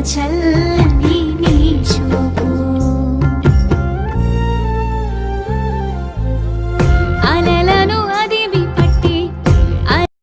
చల్లని నీ చూపు. అనే